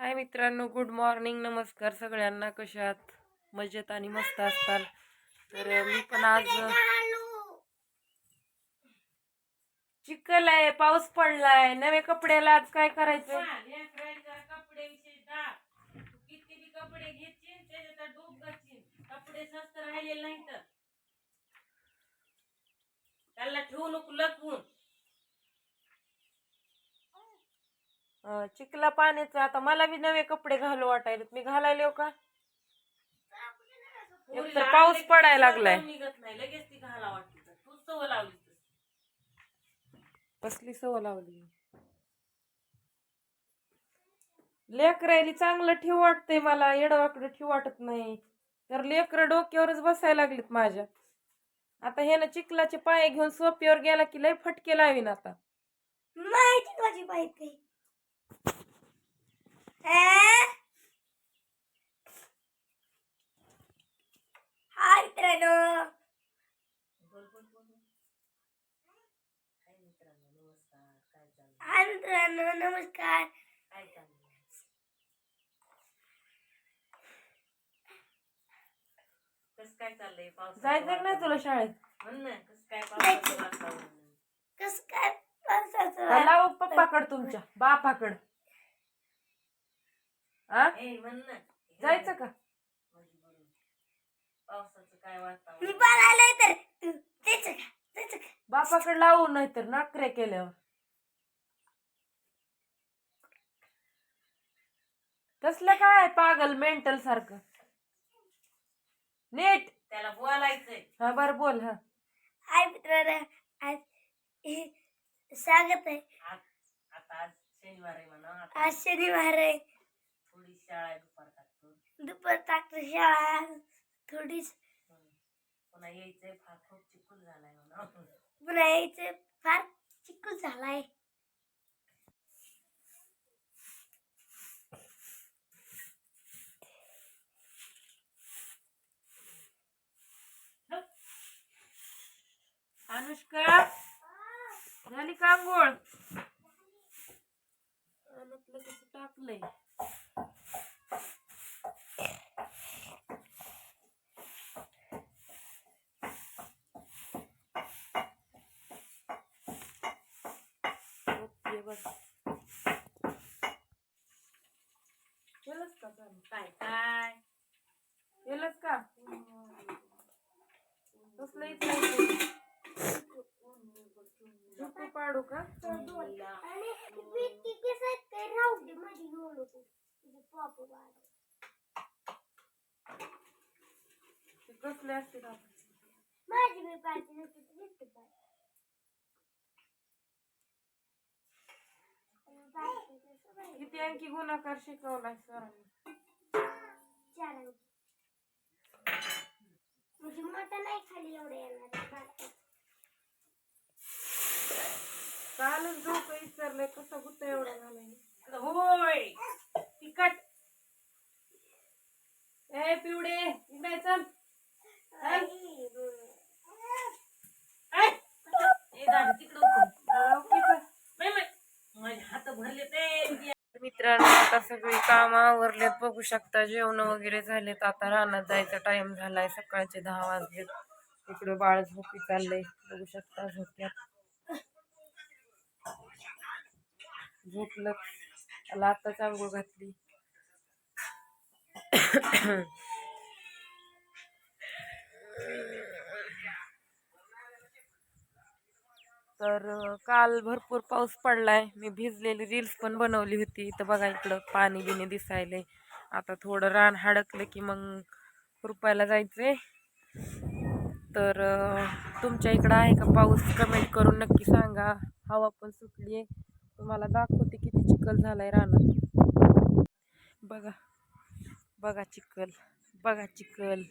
हाय मित्रांनो good morning नमस्कार सगळ्यांना. कशात मजेत आणि मस्त असताल. तर मी पण आज चिखल आहे पाऊस पडलाय. नवे कपड्याला आज काय करायचं? कपडे ठेवू नको कपडे घेशील त्याच्यात डूब घालशील कपडे स्वस्त राहिलेले नाही तर त्याला ठेवू नको लपवून अं, चिखला पाण्याचं आता मला बी नवे कपडे घालू वाटायला मी घालायला येऊ का? एक तर पाऊस पडायला लागलाय. निघत नाही. लगेच ती घाला वाटते तर. तू सवय लावली. कसली सवय लावली? लेकरायली चांगलं ठेव वाटतंय मला. येडवाकडे ठेव वाटत नाही. तर लेकर डोक्यावरच बसायला लागलीत माझ्या. आता हे ना चिखलाचे पाय घेऊन सोप्यावर गेला की लय फटके लावीन आता. माहिती माझी माहिती हाय मित्रांनो बोल बोल बोल बोल. हाय मित्रांनो. नमस्कार काय चाललंय हाय मित्रांनो नमस्कार. काय चाललंय कस काय चाललंय पाऊस जायचं नाही तुला शाळेत? म्हण ना कस काय पावसाचं लावू पप्पाकड तुमच्या बापाकड आ ए म्हण ना जायचं का म्हणजे बरोबर. पावसाचं काय मी वातावरण बोलायला तर तू त्याच का? त्याच का? बापाकड लावू नाही तर नाकरे केल्यावर. तसलं काय पागल मेंटल सारखं? नीट. त्याला बोलायचंय. हा बर बोल हा. हाय मित्रांनो आज हे स्वागत आहे. आज आता आज शनिवार आहे म्हणा आज शनिवार आहे. शाळा आहे दुपार टाकतो. दुपार टाकतो शाळा थोडीच. पुन्हा यायचंय फार खूप चिकूल झालाय म्हणा पुन्हा यायचं फार चिकू झालाय. अनुष्का झाली का आंघोळ? अनातलं कसं टाकलंय. बस. केलंच का काय काय? केलंच का? कसलं इथलं पाडू का? काय कसले असते का माझी मी पाहिजे नसते तर गिफ्ट पाहिजे किती अंकी गुणाकार शिकवलाय सरांनी चार अंकी. म्हणजे मोठा नाही खाली एवढं येणार. कालच झोप विचारलंय कसं गुत्ता एवढा झालाय होय तिकट ए पिवडे इकडे चल! ए दादा तिकडं उचल. लवकीच. बाई, बाई. माझे हात भरले ते मित्रांनो आता सगळी काम आवरलेत. बघू शकता जेवण वगैरे झालेत. आता रानात जायचा टाइम झालाय. सकाळचे दहा वाजले इकडे बाळ झोपी चाललंय. बघू शकता झोप्यात झोपलं. आताच आंघोळ घातली. तर काल भरपूर पाऊस पडला आहे मी भिजलेली रील्स पण बनवली होती. तर बघा इकडं पाणी बिणी दिसायले आता थोडं रान हडकलं की मग रुपायला जायचंय. तर तुमच्या इकडं आहे का पाऊस? कमेंट करून नक्की सांगा. हवा पण सुटली आहे. तुम्हाला दाखवते किती चिखल झाला आहे रानात. बघा. बघा चिखल. बघा चिखल.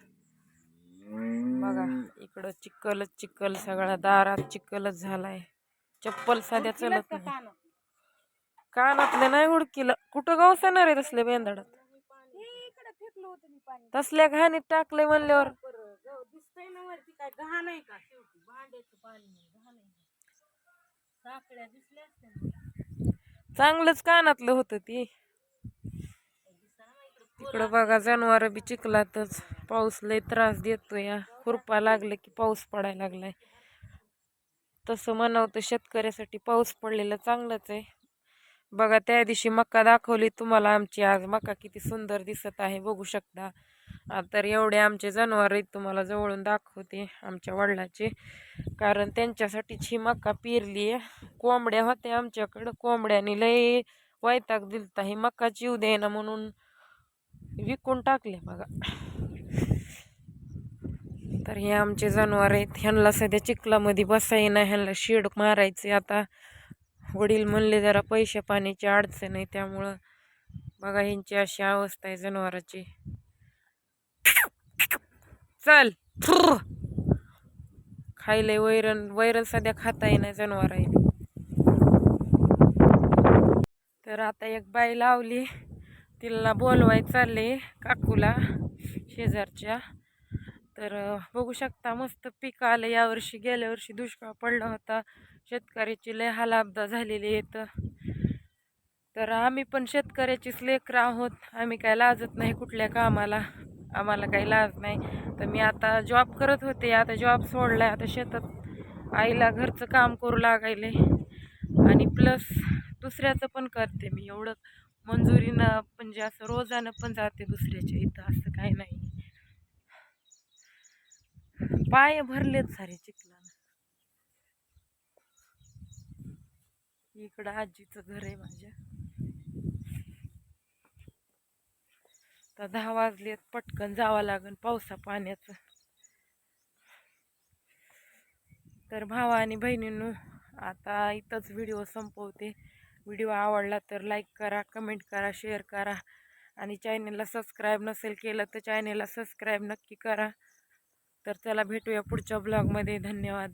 बघा इकडं चिखलच चिखल सगळा दारात चिखलच झालाय. चप्पल साध्या चलत नाही. कानातलं नाही उडकीलं. कुठं गवसणार आहे तसले बेंदडात? तसल्या घाणीत टाकलंय म्हणल्यावर. चांगलंच कानातलं होतं ती. तिकडं बघा जनावर बी चिखलातच. पाऊस लय त्रास देतो या खुरपा लागलं की पाऊस पडायला लागलाय. तसं म्हणावं तर शेतकऱ्यासाठी पाऊस पडलेला चांगलंच आहे. बघा त्या दिवशी मक्का दाखवली तुम्हाला आमची आज. मक्का किती सुंदर दिसत आहे बघू शकता. तर एवढे आमचे जनावर आहेत तुम्हाला जवळून दाखवते आमच्या वडिलाचे. कारण त्यांच्यासाठीच ही मक्का पेरली आहे. कोंबड्या होत्या आमच्याकडं. कोंबड्याने लय वैताग दिलता. ही मक्का जीव देना म्हणून विकून टाकले बघा. तर हे आमचे जनावर आहेत. ह्यांना सध्या चिखलामध्ये बसायना ह्यांना शेड मारायचे. आता वडील म्हणले जरा पैसे पाण्याची अडचण आहे त्यामुळं बघा ह्यांची अशी अवस्था आहे जनावराची. चल. थुर. खायले वैरण वैरण सध्या खाता येईना जनावर आहे तर आता एक बाई लावली. तिला बोलवाय चालले काकूला शेजारच्या. तर बघू शकता मस्त पीक आलं. यावर्षी गेल्या वर्षी दुष्काळ पडला होता. शेतकऱ्याची लय हालाबदा झालेली आहेत तर आम्ही पण शेतकऱ्याचीच लेकरं आहोत. आम्ही काय लाजत नाही कुठल्या कामाला. आम्हाला काही लाज नाही. तर मी आता जॉब करत होते. आता जॉब सोडलाय. आता शेतात आईला घरचं काम करू लागायले. आणि प्लस दुसऱ्याचं पण करते मी. एवढं मंजुरीनं म्हणजे असं रोजानं पण जाते दुसऱ्याच्या इथं. असं काही नाही. पाय भरलेत सारे चिखलानं. इकडं आजीचं घर आहे माझ्या. तर दहा वाजलेत पटकन जावं लागन पावसा पाण्याचं. तर भावा आणि बहिणींनो आता इथंच व्हिडिओ संपवते. व्हिडिओ आवडला तर लाईक करा कमेंट करा शेअर करा. आणि चॅनेलला सबस्क्राईब नसेल केलं तर चॅनेलला सबस्क्राईब नक्की करा. तर चला भेटूया पुढच्या ब्लॉगमध्ये धन्यवाद.